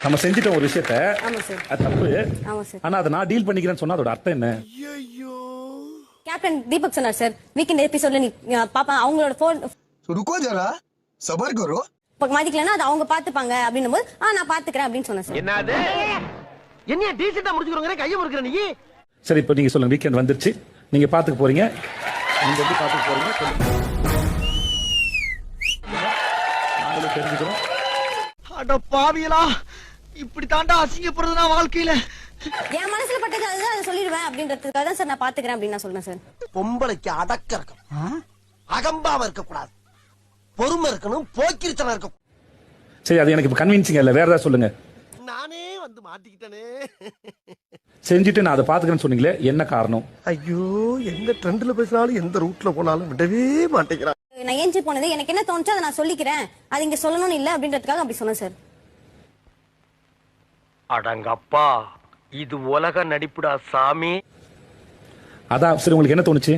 நம்ம செஞ்சிட்டோம் ஒரு விஷயத்த தப்பு. ஆனா அதை நான் டீல் பண்ணிக்கிறேன் சொன்னா அதோட அர்த்தம் என்ன? கேப்டன் தீபக் சொன்னார் சார். வீக்கெண்ட் எபிசோட்ல நீ பாப்பா அவங்களோட போன் ருக்கோ ஜரா? சபர் கரோ மதிக்கலன்னா அது அவங்க பாத்துப்பாங்க அப்படின்னும் போது நான் பாத்துக்கிறேன் அப்படின்னு சொன்னேன் சார். என்னது என்ன டீசெண்டா முடிச்சுக்கிறோங்க கையை முறுக்குற நீ? சரி இப்போ நீங்க சொல்லுங்க. வீக்கெண்ட் வந்துருச்சு. நீங்க பாத்துக்க போறீங்க. நீங்க எப்படி பாத்துக்க போறீங்க? சொல்லுங்க. நாங்களும் தெரிஞ்சுக்கிறோம். அட பாவியலா இப்படி தாண்டா அசிங்கப்படுறது நான் வாழ்க்கையில. என் மனசுல பட்டது அதுதான் அதை சொல்லிடுவேன் அப்படின்றதுக்காக தான் சார் நான் பாத்துக்கிறேன் அப்படின்னு நான் சொல்றேன் சார். பொம்பளைக்கு அடக்க இருக்கணும் அகம்பாவ இருக்க கூடாது பொறுமை இருக்கணும் போக்கிரித்தனம் இருக்க சரி அது எனக்கு இப்போ கன்வின்சிங் இல்லை? வேற ஏதாவது சொல்லுங்க. நானே வந்து மாட்டிக்கிட்டனே. செஞ்சுட்டு நான் அதை பாத்துக்கிறேன்னு சொன்னீங்களே என்ன காரணம்? ஐயோ எந்த ட்ரெண்ட்ல பேசினாலும் எந்த ரூட்ல போனாலும் விடவே மாட்டேங்கிறான். நான் ஏஞ்சி போனது எனக்கு என்ன தோணுச்சோ அதை நான் சொல்லிக்கிறேன். அது இங்க சொல்லணும்னு இல்ல அப்படின்றதுக்காக அப்படி சொன்னேன் சார் அடங்கப்பா இது உலக நடிப்புடா சாமி. அதான் சரி உங்களுக்கு என்ன தோணுச்சு?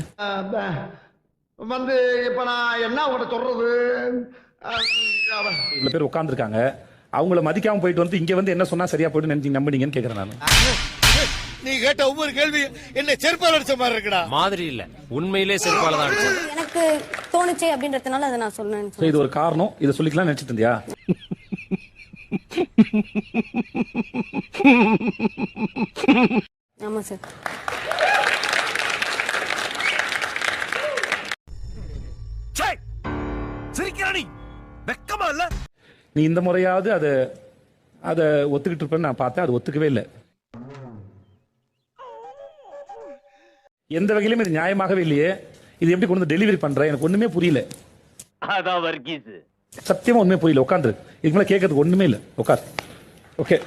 வந்து இப்ப நான் என்ன உங்கள்ட்ட சொல்றது? இவ்வளவு பேர் உட்காந்துருக்காங்க அவங்கள மதிக்காம போயிட்டு வந்து இங்க வந்து என்ன சொன்னா சரியா போயிட்டு நினைச்சு நம்பினீங்கன்னு கேக்குறேன் நான். நீ கேட்ட ஒவ்வொரு கேள்வி என்ன செருப்பால் அடிச்ச மாதிரி இருக்குடா. மாதிரி இல்ல. உண்மையிலே செருப்பால தான் அடிச்சது. எனக்கு தோணுச்சே அப்படின்றதுனால அதை நான் சொன்னேன் சோ இது ஒரு காரணம். இதை சொல்லிக்கலாம் நினைச்சிட்டு இருந்தியா? ஆமா சார் சிரிக்கிறானி வெக்கமா இல்ல? நீ இந்த முறையாவது அதை அதை ஒத்துக்கிட்டு இருப்பேன்னு நான் பார்த்தேன் அது ஒத்துக்கவே இல்லை. எந்த வகையிலும் இது நியாயமாகவே இல்லையே. இது எப்படி கொண்டு வந்து டெலிவரி பண்ற எனக்கு ஒண்ணுமே புரியல. சத்தியமா ஒண்ணுமே புரியல. உட்காந்து இதுக்கு மேல கேட்கறதுக்கு ஒண்ணுமே இல்லை. உட்கார். ஓகே.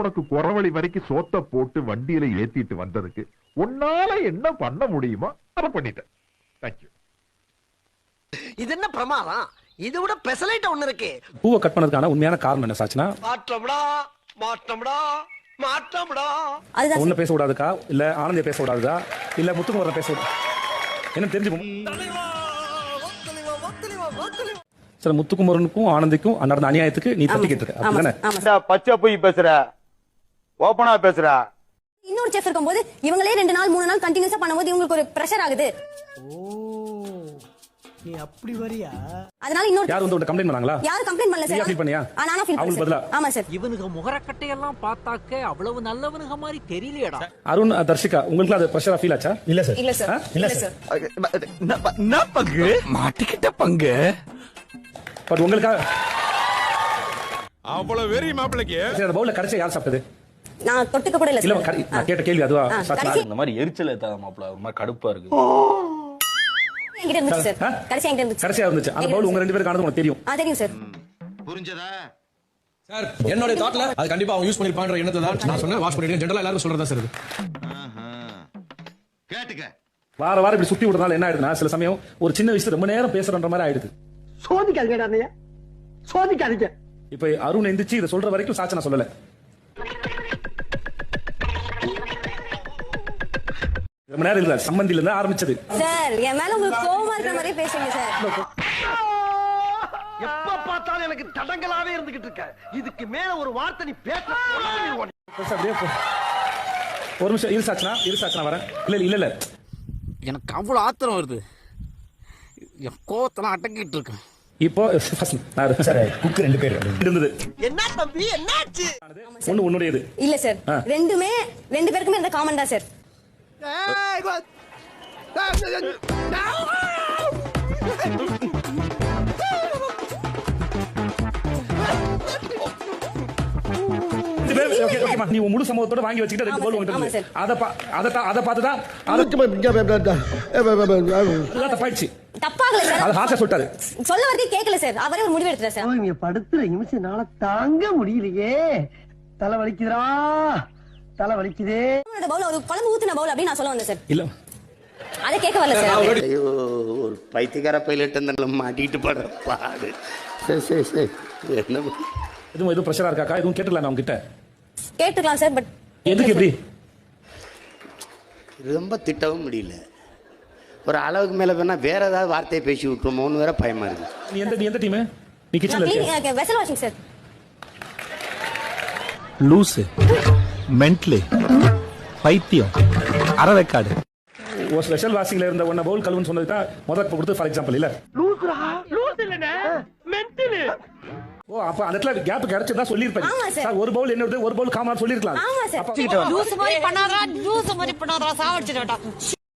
உனக்கு குறவழி வரைக்கும் சோத்த போட்டு வண்டியில ஏத்திட்டு வந்ததுக்கு உன்னால என்ன பண்ண முடியுமோ அதை பண்ணிட்டேன். தேங்க்யூ இது என்ன பிரமாதம்? இது விட பெசலைட்ட ஒண்ணு இருக்கு. பூவை கட் பண்ணதுக்கான உண்மையான காரணம் என்ன சாச்சுனா? மாற்றம்டா மாற்றம்டா மாற்றம்டா. அதுதான் ஒண்ணு பேச விடாதுக்கா? இல்ல ஆனந்திய பேச விடாதா இல்ல முத்துக்குமரன் பேச விடாது என்ன தெரிஞ்சுக்கும். சார் முத்துக்குமரனுக்கும் ஆனந்திக்கும் நடந்த அநியாயத்துக்கு நீ தட்டிக்கிட்டு இருக்க ஆமா அப்படிதானே? பச்சை போய் பேசுற? ஓபனா பேசுற? இன்னொரு செஃப் இருக்கும்போது இவங்களே ரெண்டு நாள் மூணு நாள் கண்டினியூஸா பண்ணும்போது இவங்களுக்கு ஒரு பிரஷர் ஆகுது. நீ அப்படி வரியா? அதனால இன்னொரு யார் வந்து உன்னை கம்ப்ளைண்ட் பண்ணாங்களா? யாரும் கம்ப்ளைண்ட் பண்ணல நீயா சார். feel பண்ணியா? ஆ, நானா ஃபீல் அவங்களுக்கு பதிலா? சார். ஆமா சார். இவனுக்கு முகரக்கட்டையெல்லாம் பார்த்தாக்க அவ்வளவு நல்லவனுங்க மாதிரி தெரியலையடா. அருண் அஹ், தர்ஷிகா உங்களுக்கு அது ப்ரெஷரா ஃபீல் ஆச்சா? இல்ல சார். இல்ல சார். இல்ல சார். என்ன பங்கு? மாட்டிக்கிட்ட பங்கு? பட் உங்களுக்காக அவ்வளவு வெறி மாப்பிளைக்கு சரி, அந்த பவுல கடைசியா யார் சாப்பிட்டது? நான் தொட்டுக்க கூட இல்ல இல்ல சார். நான் கேட்ட கேள்வி அதுவா? கடைசி- இந்த மாதிரி எரிச்சல் ஏத்தாத மாப்பிள ஒரு மாதிரி கடுப்பா இருக்கு. என்கிட்ட இருந்துச்சு சார். ஆ? கடைசி என்கிட்ட இருந்துச்சு. கடைசியா இருந்துச்சு. அந்த பவுல் உங்க ரெண்டு பேருக்கு ஆனது உனக்கு தெரியும். ஆ தெரியும் சார். புரிஞ்சதா? சார் என்னோட தாட்ல அது கண்டிப்பா அவங்க யூஸ் பண்ணிருப்பான்ற எண்ணத்துல தான் நான் சொன்னேன். வாஷ் பண்ணிருக்கேன் ஜெனரலா எல்லாரும் சொல்றதா சார் கேட்டுக்க. வார வாரம் இப்படி சுத்தி விடுறதுனால என்ன ஆயிடுதுன்னா சில சமயம் ஒரு சின்ன விஷயம் ரொம்ப நேரம் பேசுறன்ற மாதிரி ஆயிடுது. சோதிக்காதீங்க. இப்ப அருண் எந்திரிச்சு இதை சொல்ற வரைக்கும் சாச்சனா சொல்லல. ரொம்ப நேரம் இல்ல சம்பந்தில இருந்து ஆரம்பிச்சது. சார் என் மேல உங்களுக்கு கோவமா இருக்கிற மாதிரியே பேசுறீங்க சார். எப்ப பார்த்தாலும் எனக்கு தடங்களாவே இருந்துகிட்டு இருக்க. இதுக்கு மேல ஒரு வார்த்தை நீ பேச. ஒரு நிமிஷம் இரு சாச்சனா இரு சாச்சனா வரேன். இல்ல இல்ல இல்ல. எனக்கு அவ்வளவு ஆத்திரம் வருது. என் கோவத்தெல்லாம் அடக்கிட்டு இருக்கேன். இப்போ குக் ரெண்டு பேர். இருந்தது. என்ன தம்பி என்னாச்சு? ஒண்ணு உன்னுடையது. இல்ல சார். ரெண்டுமே ரெண்டு பேருக்குமே இந்த காமன் தான் சார். நீ முழு சம்பவத்தோட வாங்கி வச்சுக்கிட்டு ரெண்டு கோல் சார், உங்ககிட்ட. அத அத அத பார்த்து தான் அதுதான் தப்பாயிடுச்சு. தப்பாகல சார். அது ஹார்ஷா சொல்லிட்டாரு. சொல்ல வரதே கேட்கல சார். அவரே ஒரு முடிவு எடுத்துட்டார் சார். இங்க படுத்துற நிமிஷம் தாங்க முடியலையே. தலை வலிக்குதுடா. தலை வலிக்குதே. பவுல் ஒரு குழம்பு ஊத்துன பவுல் அப்படின்னு நான் சொல்ல வந்தேன் சார். இல்ல அதை கேட்க வரல சார். ஐயோ ஒரு பைத்தியக்கார பைலட் இருந்தால மாட்டிட்டு படுற பாடு. சரி சரி சரி என்ன எதுவும் எதுவும் ப்ரெஷரா இருக்காக்கா? எதுவும் கேட்டுக்கலாம் நான் உங்ககிட்ட கேட்டுக்கலாம் சார் பட் எதுக்கு எப்படி ரொம்ப திட்டவும் முடியல. ஒரு அளவுக்கு மேலே வேணா வேற ஏதாவது வார்த்தையை பேசி விட்டுருமோன்னு வேற பயமா இருக்கு. நீ எந்த நீ எந்த டீம் நீ கிச்சன்ல இருக்க வெசல் வாஷிங் சார் லூசு மென்ட்லி பைத்தியம் அறவைக்காடு. ஒரு ஸ்பெஷல் வாஷிங்ல இருந்த ஒன்ன பவுல் கழுவுன்னு சொன்னது தான் முதல் கொடுத்து ஃபார் எக்ஸாம்பிள் இல்ல? ஓ அப்ப அந்த இடத்துல கேப் கிடைச்சதா சொல்லிருப்பேன் ஆமா சார். ஒரு பவுல் என்னது ஒரு பவுல் காமனா சொல்லிருக்கலாம் ஆமா சார். அப்ப லூஸ் மாதிரி பண்ணாதா லூஸ் மாதிரி பண்ணாதா சாவடிச்சுட்டா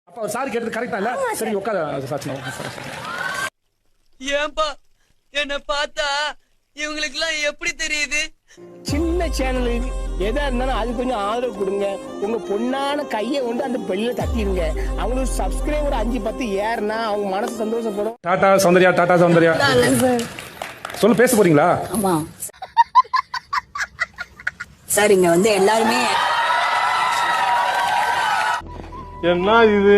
அப்ப அவர் சாரி கேட்டது கரெக்டா இல்ல? சார். சரி உட்கார சாட்சி ஏன்பா என்ன பார்த்தா இவங்களுக்கு எல்லாம் எப்படி தெரியுது? சின்ன சேனல் எதா இருந்தாலும் அது கொஞ்சம் ஆதரவு கொடுங்க. உங்க பொண்ணான கையை கொண்டு அந்த பெல்ல தட்டிடுங்க அவங்களுக்கு சப்ஸ்கிரைபர் அஞ்சு பத்து ஏறுனா அவங்க மனசு சந்தோஷப்படும். டாடா சௌந்தர்யா டாடா சௌந்தர்யா. சொல்லு பேச போறீங்களா? ஆமா. சார் இங்க வந்து எல்லாருமே என்ன இது?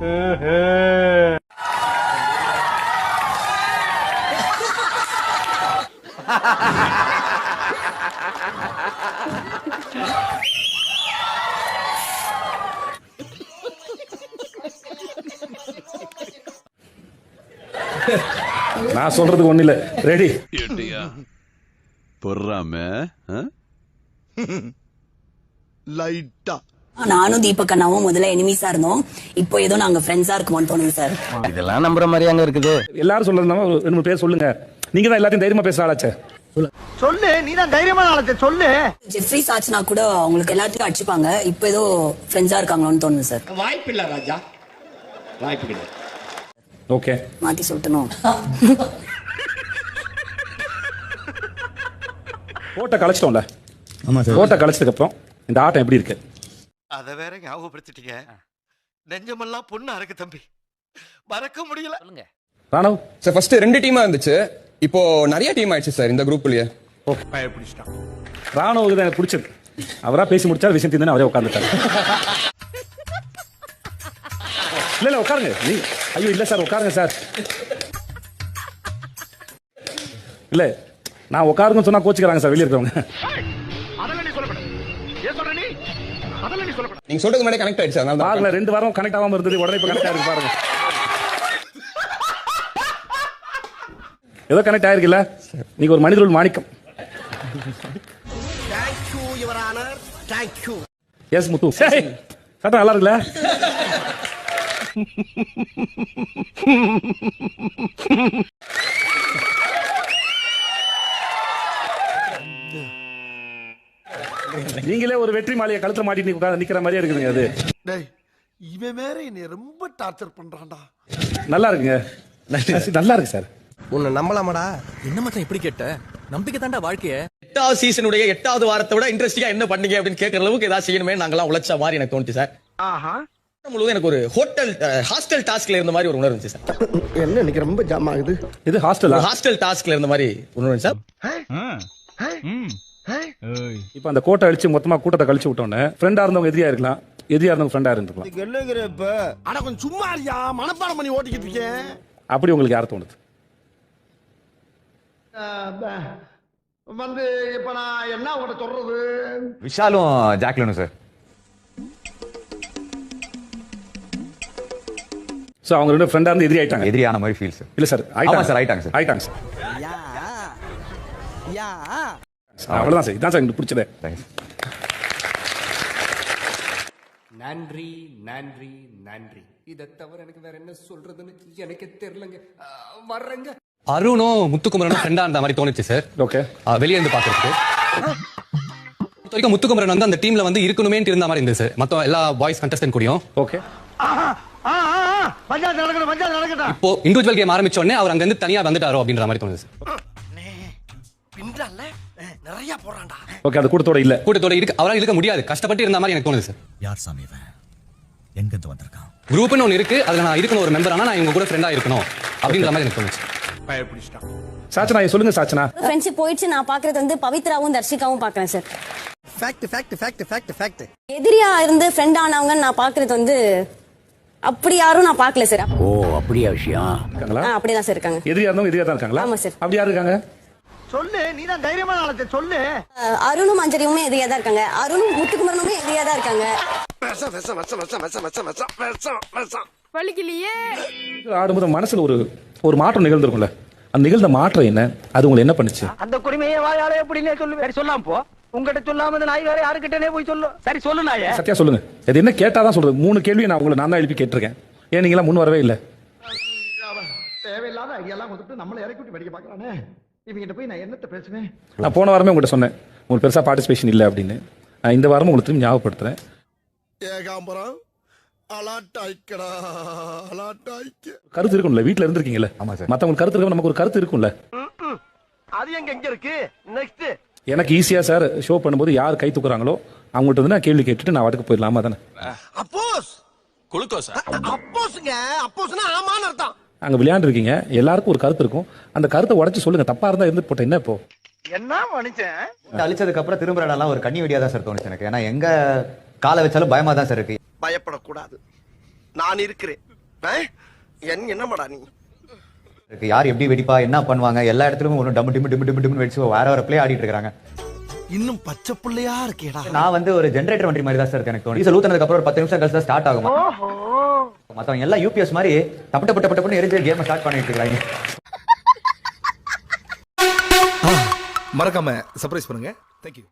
நான் சொல்றதுக்கு ஒண்ணு இல்ல ரெடி பொறாம லைட்டா நானும் தீபக் அண்ணாவும் முதல்ல எனிமீஸா இருந்தோம். இப்போ ஏதோ நாங்க ஃப்ரெண்ட்ஸா இருக்கோம்னு தோணுது சார் இதெல்லாம் நம்புற மாதிரி அங்க இருக்குது. எல்லாரும் சொல்றதுனால ஒரு ரெண்டு மூணு பேர் சொல்லுங்க. நீங்க தான் எல்லாத்தையும் தைரியமா பேச ஆளாச்சே. சொல்லு நீ தான் தைரியமான ஆளத்தை சொல்லு. ஜெஃப்ரி சாட்சினா கூட அவங்களுக்கு எல்லாத்துக்கும் அடிச்சுப்பாங்க. இப்போ ஏதோ ஃப்ரெண்ட்ஸா இருக்காங்களோன்னு தோணுது சார் வாய்ப்பு இல்லை ராஜா. வாய்ப்பு கிடையாது. ஓகே. மாத்தி சொல்லணும் கோட்டை கலைச்சிட்டோம்ல. ஆமா சார். கோட்டை கலைச்சதுக்கு அப்புறம் இந்த ஆட்டம் எப்படி இருக்கு? அத வேற ஞாபகப்படுத்திட்டீங்க. நெஞ்சமெல்லாம் பொண்ணா இருக்கு தம்பி. மறக்க முடியல. ராணவ்? சார் ஃபர்ஸ்ட் ரெண்டு டீமா இருந்துச்சு. இப்போ நிறைய டீம் ஆயிடுச்சு சார் இந்த குரூப்லயே ராணுவுக்கு தான் எனக்கு பிடிச்சது. அவரா பேசி முடிச்சா விஷயம் தீர்ந்து அவரே உட்காந்துட்டாரு இல்ல இல்ல உட்காருங்க. நீ ஐயோ இல்ல சார் உட்காருங்க சார். இல்ல நான் உட்காருங்கன்னு சொன்னா கோச்சுக்கிறாங்க சார் வெளியே இருக்கவங்க நீங்க சொல்றது முன்னாடி கனெக்ட் ஆயிடுச்சு அதனால தான் பாருங்க ரெண்டு வாரம் கனெக்ட் ஆகாம இருந்தது உடனே இப்ப கனெக்ட் ஆயிருக்கு பாருங்க. ஏதோ கனெக்ட் ஆயிருக்குல்ல? நீங்க ஒரு மனிதர்கள் மாணிக்கம். எஸ் முத்து. சட்டம் நல்லா இருக்குல்ல? நீங்களே ஒரு வெற்றி மாலையை கழுத்துல மாட்டிட்டு உட்கார்ந்து நிக்கிற மாதிரியே இருக்குதுங்க அது. டேய் இவன் வேற என்னை ரொம்ப டார்ச்சர் பண்றான்டா. நல்லா இருக்குங்க. நல்லா இருக்கு சார். உன்னை நம்பலாமாடா? என்ன மச்சான் இப்படி கேட்ட? நம்பிக்கை தாண்டா வாழ்க்கைய. எட்டாவது சீசனுடைய எட்டாவது வாரத்தை விட இன்ட்ரெஸ்டிங்கா என்ன பண்ணீங்க அப்படின்னு கேட்கற அளவுக்கு ஏதாவது செய்யணுமே நாங்கெல்லாம் உழைச்ச மாதிரி எனக்கு தோணுச்சு சார். ஆஹா. முழுவதும் எனக்கு ஒரு ஹோட்டல் ஹாஸ்டல் டாஸ்க்ல இருந்த மாதிரி ஒரு உணர்வு இருந்துச்சு சார். என்ன இன்னைக்கு ரொம்ப ஜாம் ஆகுது? இது ஹாஸ்டலா? ஹாஸ்டல் டாஸ்க்ல இருந்த மாதிரி உணர்வு சார். இப்போ அந்த கோட்டை அடிச்சு மொத்தமா கூட்டத்தை கழிச்சு விட்டோன்னே ஃப்ரெண்டா இருந்தவங்க எதிரியா இருக்கலாம் எதிரியா இருந்தவங்க ஃப்ரெண்டா இருந்துக்கலாம் என்னங்கிற இப்ப? அட கொஞ்சம் சும்மா இருக்கியா? மனப்பாடம் பண்ணி ஓட்டிக்கிட்டு இருக்கேன். அப்படி உங்களுக்கு யார் தோணுது? வந்து இப்ப நான் என்ன உங்கள்கிட்ட சொல்றது? விஷாலும் ஜாக்லினும் சார். ஸோ அவங்க ரெண்டு ஃப்ரெண்டா இருந்து எதிரி ஆயிட்டாங்க. எதிரியான மாதிரி ஃபீல் சார் இல்ல சார் ஆமா சார், ஆயிட்டாங்க சார். ஆயிட்டாங்க சார் யா யா. அவ்வளவுதான் சார் இதான் சார் எனக்கு பிடிச்சதே. தேங்க்ஸ் நன்றி நன்றி நன்றி. இதை தவிர எனக்கு வேற என்ன சொல்றதுன்னு எனக்கு தெரியலங்க. வர்றேங்க. அருணும் முத்துக்குமரனும் ஃப்ரெண்டா இருந்த மாதிரி தோணுச்சு சார் ஓகே வெளியே இருந்து பாக்குறதுக்கு பொறுத்த வரைக்கும் முத்துக்குமரன் வந்து அந்த டீம்ல வந்து இருக்கணுமேன்ட்டு இருந்த மாதிரி இருந்துச்சு மத்த எல்லா பாய்ஸ் கண்டஸ்டன்ட் கூடயும். ஓகே பஞ்சாயத்து நடக்கணும் பஞ்சாயத்து நடக்கட்டும். இப்போ இண்டிவிஜுவல் கேம் ஆரம்பிச்ச உடனே அவர் அங்க இருந்து தனியா வந்துட்டாரோ அப்படின்ற மாதிரி தோணுது சார் பின்றால நிறைய போறான்டா. ஓகே அது கூட்டத்தோட இல்ல. கூட்டத்தோட இருக்க. அவரால் இருக்க முடியாது. கஷ்டப்பட்டு இருந்த மாதிரி எனக்கு தோணுது சார் யார் சாமி இவன்? எங்க இருந்து வந்திருக்கான்? குரூப்னு ஒன்று இருக்கு. அதுல நான் இருக்கணும். ஒரு மெம்பர் ஆனா நான் இவங்க கூட ஃப்ரெண்டா இருக்கணும். அப்படின்ற மாதிரி எனக்கு தோணுச்சு. சாச்சனா சொல்லுங்க சாச்சனா. ஃப்ரெண்ட்ஷிப் போயிடுச்சு. நான் பாக்குறது வந்து பவித்ராவும் தர்ஷிகாவும் பாக்குறேன் sir fact fact fact fact fact எதிரியா இருந்து ஃப்ரெண்ட் ஆனவங்க நான் பாக்குறது வந்து அப்படி யாரும் நான் பார்க்கல சார். ஓ அப்படியா விஷயம்? இருக்காங்களா? அப்படியே தான் சார் இருக்காங்க. எதிரியா இருந்தவங்க எதிரியா தான் இருக்காங்களா? ஆமா சார். அப்படி யார் இருக்காங்க? சொல்லு நீ தான் தைரியமான ஆளத்தை சொல்லு. அருணும் அஞ்சலியுமே எதிரியா தான் இருக்காங்க. அருணும் முத்துக்குமரனுமே எதிரியா தான் இருக்காங்க. ஆடும்போது மனசுல ஒரு ஒரு மாற்றம் நிகழ்ந்திருக்கும்ல. அந்த நிகழ்ந்த மாற்றம் என்ன? அது உங்களை என்ன பண்ணுச்சு? அந்த குடிமையை வாயால எப்படின்னே சொல்லு வேற சொல்லாம் போ. உங்ககிட்ட சொல்லாம இந்த நாய் வேற யாருக்கிட்டனே போய் சொல்லு. சரி சொல்லு நாயே. சத்யா சொல்லுங்க. இது என்ன கேட்டாதான் சொல்றது? மூணு கேள்வி நான் உங்களை நான் தான் எழுப்பி கேட்டிருக்கேன். ஏன் நீங்களாம் முன் வரவே இல்லை. தேவையில்லாத ஐடியாலாம் கொடுத்துட்டு நம்மளை இறக்கி விட்டு படிக்க பாக்குறானே இவங்கிட்ட போய் நான் என்னத்த பேசுவேன்? நான் போன வாரமே உங்கள்கிட்ட சொன்னேன். உங்களுக்கு பெருசா பார்ட்டிசிபேஷன் இல்லை அப்படின்னு. நான் இந்த வாரமும் உங்களுக்கு திரும்பி ஞாபகப்படுத்துறேன். ஏகாம்பரம் அலாட்டாய்க்கடா அலாட்டாய்க்க. கருத்து இருக்கும்ல வீட்டில் சார். மற்றவங்களுக்கு கருத்து இருக்கும் நமக்கு ஒரு கருத்து இருக்கும்ல? அது எங்க எங்க இருக்கு? நெக்ஸ்ட் எனக்கு ஈஸியா சார் ஷோ பண்ணும்போது யார் கை தூக்குறாங்களோ அவங்கள்ட்ட வந்து நான் கேள்வி கேட்டுட்டு நான் வாட்டுக்கு போயிடலாமா தானே? அப்போஸ்! குளுக்கோஸ் அப்போஸ்ங்க. அப்போஸ்னா ஆமான்னு அர்த்தம். அங்க விளையாண்டுருக்கீங்க. எல்லாருக்கும் ஒரு கருத்து இருக்கும். அந்த கருத்தை உடச்சு சொல்லுங்க. தப்பா இருந்தா இருந்து போட்ட என்ன இப்போ? என்ன மனுஷன்? அழிச்சதுக்கு அப்புறம் திரும்புற இடம்லாம் ஒரு கண்ணி வெடியா தான் சார் தோணுச்சு எனக்கு. ஏன்னா எங்க காலை வச்சாலும் பயமா தான் சார் இருக்கு. பயப்படக்கூடாது. நான் இருக்கிறேன். ஆ? என் என்னமாடா நீ? இருக்கு. யார் எப்படி வெடிப்பா என்ன பண்ணுவாங்க எல்லா இடத்துலயும் ஒன்று டம்மு டிம்மு டிம்மு டிம்மு டிம்மு வெடிச்சு வேற வேற பிளே ஆடிட்டு இருக்காங்க. இன்னும் பச்சை பிள்ளையா இருக்கேடா. நான் வந்து ஒரு ஜென்ரேட்டர் வண்டி மாதிரி தான் சார் எனக்கு தோணுது. டீசல் ஊத்துனதுக்கு அப்புறம் ஒரு பத்து நிமிஷம் கழிச்சு தான் ஸ்டார்ட் ஆகும் மத்தவங்க எல்லாம் யூபிஎஸ் மாதிரி தப்பட்ட பட்ட பட்டப்பட்டு எரிஞ்சு கேம் ஸ்டார்ட் பண்ணிட்டு இருக்காங்க. மறக்காம சர்ப்ரைஸ் பண்ணுங்க. தேங்க்யூ